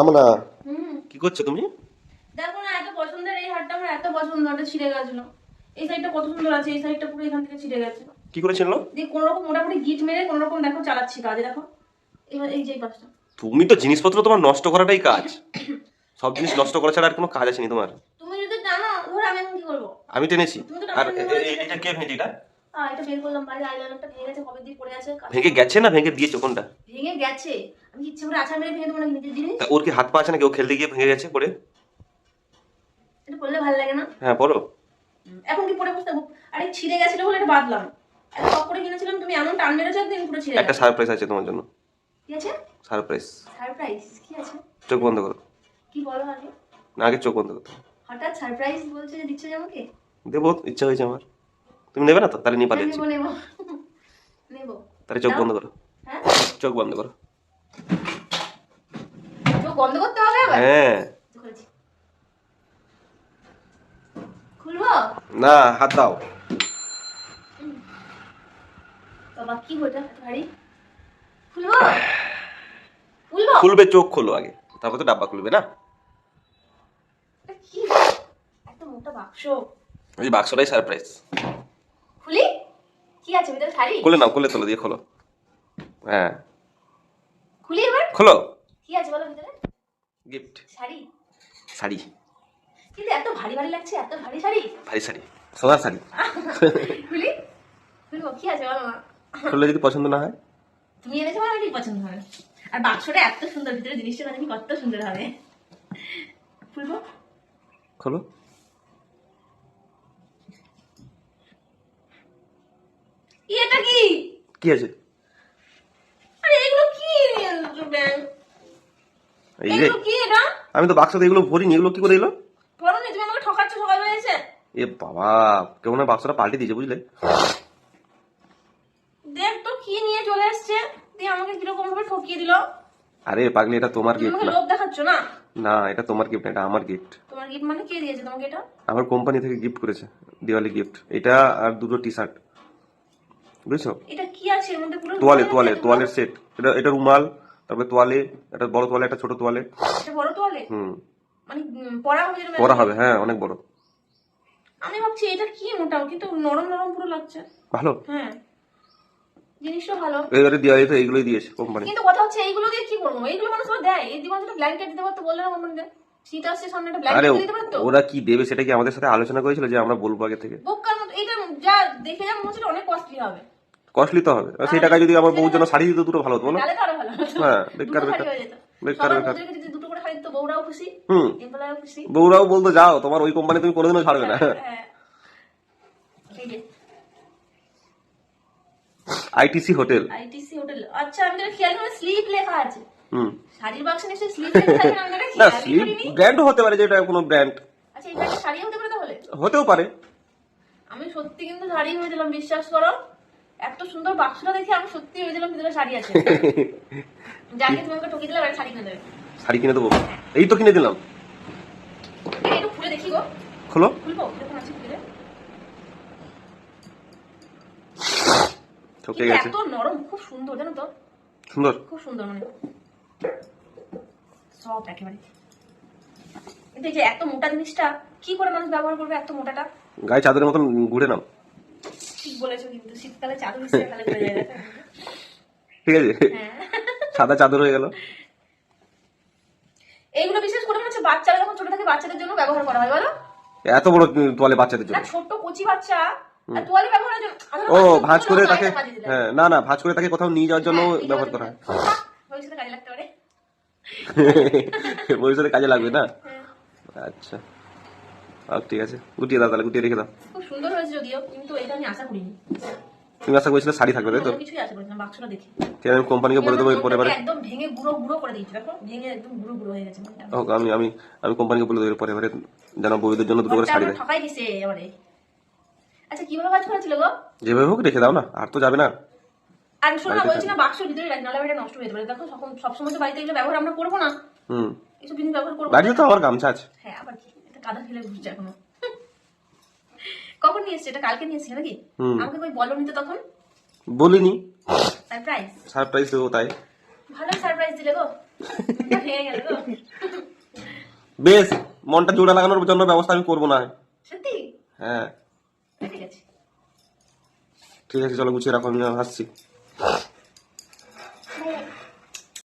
আমরা কি করছ তুমি? দেখো না এত পছন্দের এই হারটা আমার এত পছন্দ এটা ছিঁড়ে গেছিল। এই সাইডটা কত সুন্দর আছে এই সাইডটা পুরো এখান থেকে ছিঁড়ে গেছে। কি করেছিল? দিয়ে কোনো রকম মোটামুটি গিট মেরে কোনো রকম দেখো চালাচ্ছি কাজে দেখো। এবার এই যে এই পাশটা। তুমি তো জিনিসপত্র তোমার নষ্ট করাটাই কাজ। সব জিনিস নষ্ট করা ছাড়া আর কোনো কাজ আসেনি তোমার। তুমি যদি জানো ধরো আমি এখন কি করব? আমি টেনেছি। তুমি তো আর এটা কে ভেঙেছে এটা এটা বের করলাম বাইরে আইলাইনারটা ভেঙে গেছে কবে দিয়ে পড়ে আছে ভেঙে গেছে না? ভেঙে দিয়েছ কোনটা? ভেঙে গেছে। আমি ইচ্ছে করে আছাড় মেরে ভেঙে দেবো না নিজের জিনিস। ওর কি হাত পা আছে না কেউ খেলতে গিয়ে ভেঙে গেছে পরে এটা করলে ভালো লাগে না? হ্যাঁ বলো এখন কি পরে বসতে আরে ছিঁড়ে গেছিল বলে এটা এত শখ করে কিনেছিলাম তুমি এমন টান মেরেছো একদিন পুরো ছিঁড়ে একটা সারপ্রাইজ আছে তোমার জন্য। কি আছে? সারপ্রাইজ সারপ্রাইজ কি আছে? চোখ বন্ধ করো। কি বলো আগে? না আগে চোখ বন্ধ হবে। হঠাৎ সারপ্রাইজ বলছে যে দিচ্ছে আমাকে? দেবো ইচ্ছা হয়েছে আমার। তুমি নেবে না তো? তাহলে নিয়ে পালিয়ে তাহলে চোখ বন্ধ করো। হ্যাঁ? চোখ বন্ধ করো। বন্ধ করতে হবে হ্যাঁ। খুলবো? না হাত দাও। বাবা কি ওটা ভারী। খুলবো? খুলবো? খুলবে চোখ খোলো আগে। তারপর তো ডাব্বা খুলবে না? কি এত মোটা বাক্স। ওই বাক্সটাই সারপ্রাইজ আছে ভিতরে শাড়ি খুলে নাও খুলে তোলো দিয়ে খোলো। হ্যাঁ। খুলি এবার? খোলো। কি আছে বলো ভিতরে? গিফট শাড়ি। শাড়ি। কিন্তু এত ভারী ভারী লাগছে এত ভারী শাড়ি। ভারী শাড়ি সোনার শাড়ি। খুলি। খুলবো কি আছে বলো মা? খুললে যদি পছন্দ না হয়। তুমি এনেছো মানে কি পছন্দ হবে। আর বাক্সটা এত সুন্দর ভিতরে জিনিসটা জানি কত সুন্দর হবে। খুলবো? খোলো। এটা কি? কি আছে? আরে এগুলো কি? ব্যাং। এগুলো কি এটা? আমি তো বাক্সতে এগুলো ভরিনি এগুলো কি করে এলো? তুমি আমাকে ঠকাচ্ছ সকালবেলা এসে। এ বাবা কেউ না বাক্সটা পাল্টে দিয়েছে বুঝলে? দেখ তো কি নিয়ে চলে দিয়ে আমাকে কীরকম ভাবে ঠকিয়ে দিল? আরে পাগলি এটা তোমার গিফট না। লোভ দেখাচ্ছ না? না এটা তোমার গিফট এটা আমার গিফট তোমার গিফট মানে কে দিয়েছে তোমাকে এটা? আমার কোম্পানি থেকে গিফট করেছে দিওয়ালি গিফট এটা আর দুটো টি শার্ট বুঝছ? এটা কি আছে? এর মধ্যে পুরো তোয়ালে তোয়ালে তোয়ালের সেট এটা এটা রুমাল তারপরে তোয়ালে একটা বড় তোয়ালে একটা ছোট তোয়ালে। এটা বড় তোয়ালে? হুম। মানে পরা হবে পরা হবে হ্যাঁ অনেক বড়। আমি ভাবছি এটা কি মোটাও কিন্তু নরম নরম পুরো লাগছে। ভালো? হ্যাঁ। জিনিসটা ভালো। এবারে এইগুলোই দিয়েছে কোম্পানি কিন্তু কথা হচ্ছে এইগুলো দিয়ে কি করব? এইগুলো মানুষ দেয়? এই একটা ব্ল্যাঙ্কেট দিতে পারতো বললে না কোম্পানিতে শীত আসছে সামনে একটা ব্ল্যাঙ্কেট দিতে পারতো? ওরা কি দেবে সেটা কি আমাদের সাথে আলোচনা করেছিল যে আমরা বলব আগে থেকে? বোকার মতো এটা যা দেখে যা মনে হচ্ছে অনেক কস্টলি হবে। কস্টলি তো হবে। সেই টাকায় যদি আমার বউর জন্য শাড়ি দিত দুটো ভালো হতো বলো। হ্যাঁ, বেকার, বেকার। বেকার, বেকার। হুম। বউরাও বলতো যাও তোমার ওই কোম্পানি তুমি কোনোদিনও ছাড়বে না। হ্যাঁ আইটিসি হোটেল আইটিসি হোটেল আচ্ছা আমি তো খেয়াল করে স্লিপ লেখা আছে। হুম। শাড়ির বাক্সে নিশ্চয়ই স্লিপ লেখা থাকে আমি তো করিনি। ব্র্যান্ডও হতে পারে যেটা কোনো ব্র্যান্ড আচ্ছা এটা শাড়ি হতে পারে তাহলে? হতেও পারে। আমি সত্যি কিন্তু শাড়ি ভেবেছিলাম বিশ্বাস করো। এত সুন্দর বাক্সটা দেখে আমি সত্যি ভেবেছিলাম ভিতরে শাড়ি আছে। যাকে তুমি আমাকে ঠকিয়ে দিলে এবার শাড়ি কিনে দেবে। শাড়ি কিনে দেবো? এই তো কিনে দিলাম। একটু খুলে দেখি গো। খোলো। খুলবো? কীরকম আছে খুলে। ঠকে গেছে। এত নরম খুব সুন্দর জানো তো? সুন্দর। খুব সুন্দর মানে। সব একেবারে। কিন্তু এই যে এত মোটা জিনিসটা কি করে মানুষ ব্যবহার করবে এত মোটাটা? গায়ে চাদরের মতন ঘুরে নাও। ঠিক বলেছ কিন্তু শীতকালে চাদর শীতকালে হয়ে যায় ঠিক আছে। হ্যাঁ। সাদা চাদর হয়ে গেল। এইগুলো বিশেষ করে হচ্ছে বাচ্চারা যখন ছোট থাকে বাচ্চাদের জন্য ব্যবহার করা হয় বলো? এত বড় তোয়ালে বাচ্চাদের জন্য। ছোট্ট কচি বাচ্চা তোয়ালে ব্যবহারের জন্য ও ভাঁজ করে তাকে হ্যাঁ না না ভাঁজ করে তাকে কোথাও নিয়ে যাওয়ার জন্য হ্যাঁ, ব্যবহার করা হয়। ভবিষ্যতে কাজে লাগতে পারে। ভবিষ্যতে কাজে লাগবে না? হ্যাঁ। আচ্ছা। ঠিক আছে। গুটিয়ে দাও তাহলে গুটিয়ে রেখে দাও। কিন্তু এটা আমি আশা করিনি। তুমি আশা করেছিলে শাড়ি থাকবে তাই তো? কিছুই আশা করিনি বাক্সটা দেখে। ঠিক আমি কোম্পানিকে বলে দেবো এরপরে এবারে। একদম ভেঙে গুঁড়ো গুঁড়ো করে দিয়েছে দেখো ভেঙে একদম গুঁড়ো গুঁড়ো হয়ে গেছে হোক আমি আমি আমি কোম্পানিকে বলে দেবো এরপরে এবারে যেন বউদের জন্য দুটো করে শাড়ি দেয়। ঠকাই দিছে এবারে। আচ্ছা কীভাবে কাজ করেছিল গো? যেভাবে হোক রেখে দাও না আর তো যাবে না। আর শোনো বলছি না বাক্সের ভিতরে রাখি নাহলে এটা নষ্ট হয়ে পারে। দেখো সবসময় তো বাড়িতে এগুলো ব্যবহার আমরা করব না। হুম। এসব জিনিস ব্যবহার করব বাড়িতে তো আমার গামছা আছে। হ্যাঁ আবার কি? এটা কাদা ফেলে ঘুরছে এখনও। কখন নিয়ে এসছে? এটা কালকে নিয়ে এসছে নাকি। আমাকে কই বলনি তো তখন? বলিনি। সারপ্রাইজ সারপ্রাইজ দেবো তাই। ভালো সারপ্রাইজ দিলে গো। হয়ে গেল গো। বেশ মনটা জোড়া লাগানোর জন্য ব্যবস্থা আমি করব না। সত্যি? হ্যাঁ। ঠিক আছে। ঠিক আছে চলো গুছিয়ে রাখো আমি আসছি।